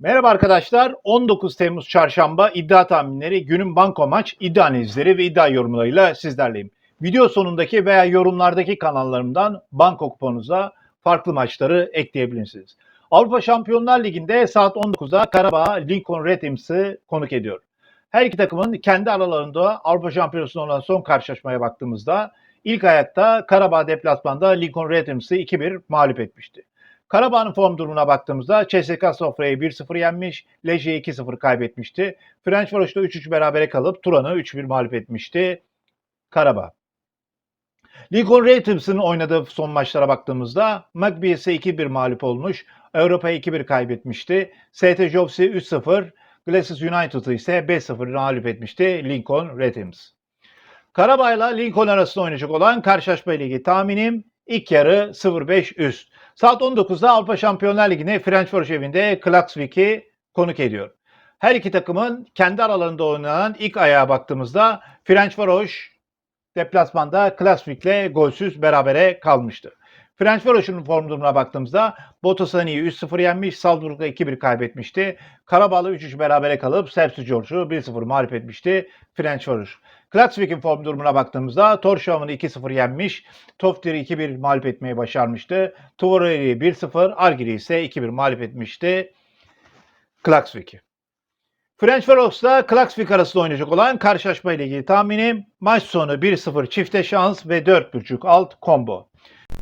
Merhaba arkadaşlar. 19 Temmuz Çarşamba iddia tahminleri, günün banko maç, iddia analizleri ve iddia yorumlarıyla sizlerleyim. Video sonundaki veya yorumlardaki kanallarımdan banko kuponunuza farklı maçları ekleyebilirsiniz. Avrupa Şampiyonlar Ligi'nde saat 19'da Karabağ Lincoln Red Ims'i konuk ediyor. Her iki takımın kendi aralarında Avrupa Şampiyonası'nda olan son karşılaşmaya baktığımızda ilk ayakta Karabağ deplasmanda Lincoln Red Ims'i 2-1 mağlup etmişti. Karabağ'ın form durumuna baktığımızda CSKA Sofra'yı 1-0 yenmiş, Lejye'yi 2-0 kaybetmişti. Ferencvaros'ta 3-3 berabere kalıp Turan'ı 3-1 mağlup etmişti Karabağ. Lincoln Rations'ın oynadığı son maçlara baktığımızda Magpies'e 2-1 mağlup olmuş, Avrupa'ya 2-1 kaybetmişti. ST Jobs'i 3-0, Glasses United'ı ise 5-0 mağlup etmişti Lincoln Ratims. Karabağ'la Lincoln arasında oynayacak olan karşılaşma ligi tahminim ilk yarı 0-5 üst. Saat 19'da Avrupa Şampiyonlar Ligi'ne Ferencvaros evinde Klaksvik'i konuk ediyor. Her iki takımın kendi aralarında oynanan ilk ayağa baktığımızda Ferencvaros deplasmanda Klaksvik'le golsüz berabere kalmıştı. Ferencvaros'un form durumuna baktığımızda Botasani'yi 3-0 yenmiş, Salzburg'a 2-1 kaybetmişti. Karabağ'la 3-3 berabere kalıp Sepsi George'u 1-0 mağlup etmişti Ferencvaros. Klaksvik'in form durumuna baktığımızda Torşov'unu 2-0 yenmiş, Toftir'i 2-1 mağlup etmeyi başarmıştı. Tuvorel'i 1-0, Argir'i ise 2-1 mağlup etmişti Klaksvik'i. Ferencvaros'la Klaksvik arasında oynayacak olan karşılaşma ile ilgili tahminim maç sonu 1-0 çifte şans ve 4.5 alt combo.